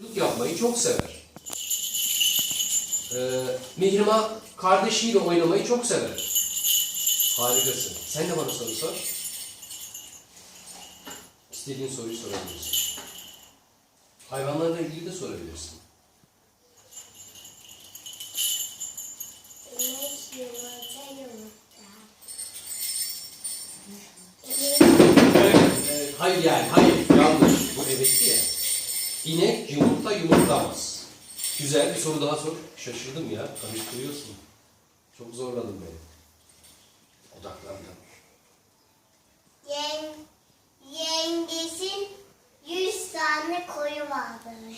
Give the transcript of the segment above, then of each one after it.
Çocuk yapmayı çok sever. Ee, Mihrimah kardeşiyle oynamayı çok sever. Harikasın. Sen de bana soru sor. İstediğin soruyu sorabilirsin. Hayvanlarla ilgili de sorabilirsin. Evet, evet. Hayır yani, hayır. Yanlış. Bu evetti ya. İnek yumurta yumurtlamaz. Güzel bir soru daha sor. Şaşırdım ya. Karıştırıyorsun. Çok zorladın beni. Odaklandım. Yen, yengesin yüz tane koyu vardır.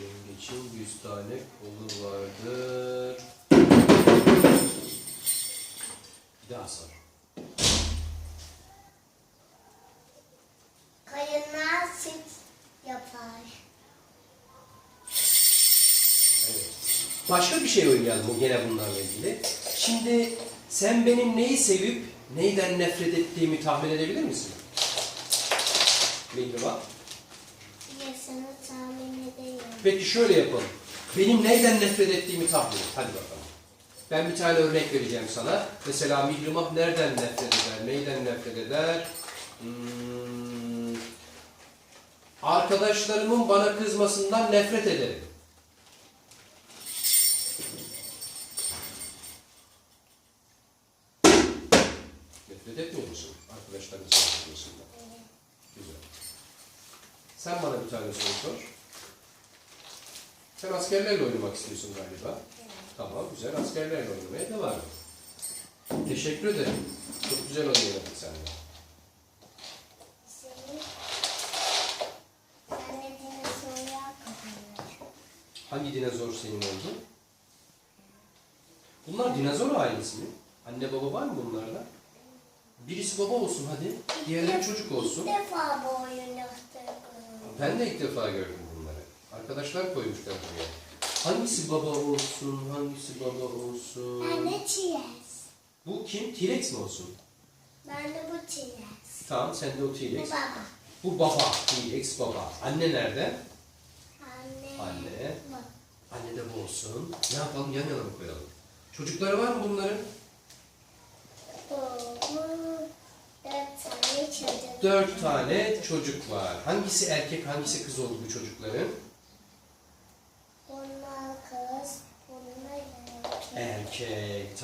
Yengeçin 100 tane kolu vardır. Bir daha sor. Koyunlar süt yapar. Evet. Başka bir şey oynayalım bu gene bunlarla ilgili. Şimdi sen benim neyi sevip neyden nefret ettiğimi tahmin edebilir misin? Mihrimah. Yaşını tahmin edeyim. Peki şöyle yapalım. Benim neyden nefret ettiğimi tahmin et. Hadi bakalım. Ben bir tane örnek vereceğim sana. Mesela Mihrimah nereden nefret eder? Neyden nefret eder? Hmm, arkadaşlarımın bana kızmasından nefret ederim. Nefret etmiyor musun arkadaşlarının kızmasından? Güzel. Sen bana bir tane soru sor. Sen askerlerle oynamak istiyorsun galiba. Tamam, güzel. Askerlerle oynamaya devam et. Teşekkür ederim. Çok güzel oynayalım seninle. Senin sen de soruya kazanır. Hangi dinozor senin oldu? Bunlar dinozor ailesi mi? Anne baba var mı bunlarda? Birisi baba olsun hadi. Diğerleri çocuk olsun. İlk defa bu oyunu. Ben de ilk defa gördüm bunları. Arkadaşlar koymuşlar buraya. Hangisi baba olsun, hangisi baba olsun? Ben de T-Rex. Bu kim? T-Rex mi olsun? Ben de bu T-Rex. Tamam sen de o Bu T-Rex. baba. Bu baba, T-Rex baba. Anne nerede? Anne. Anne. De bu olsun. Ne yapalım? Yan yana mı koyalım? Çocukları var mı bunların? Dört tane çocuk var. Hangisi erkek, hangisi kız oldu bu çocukların? Bunlar kız, bunlar erkek. Erkek.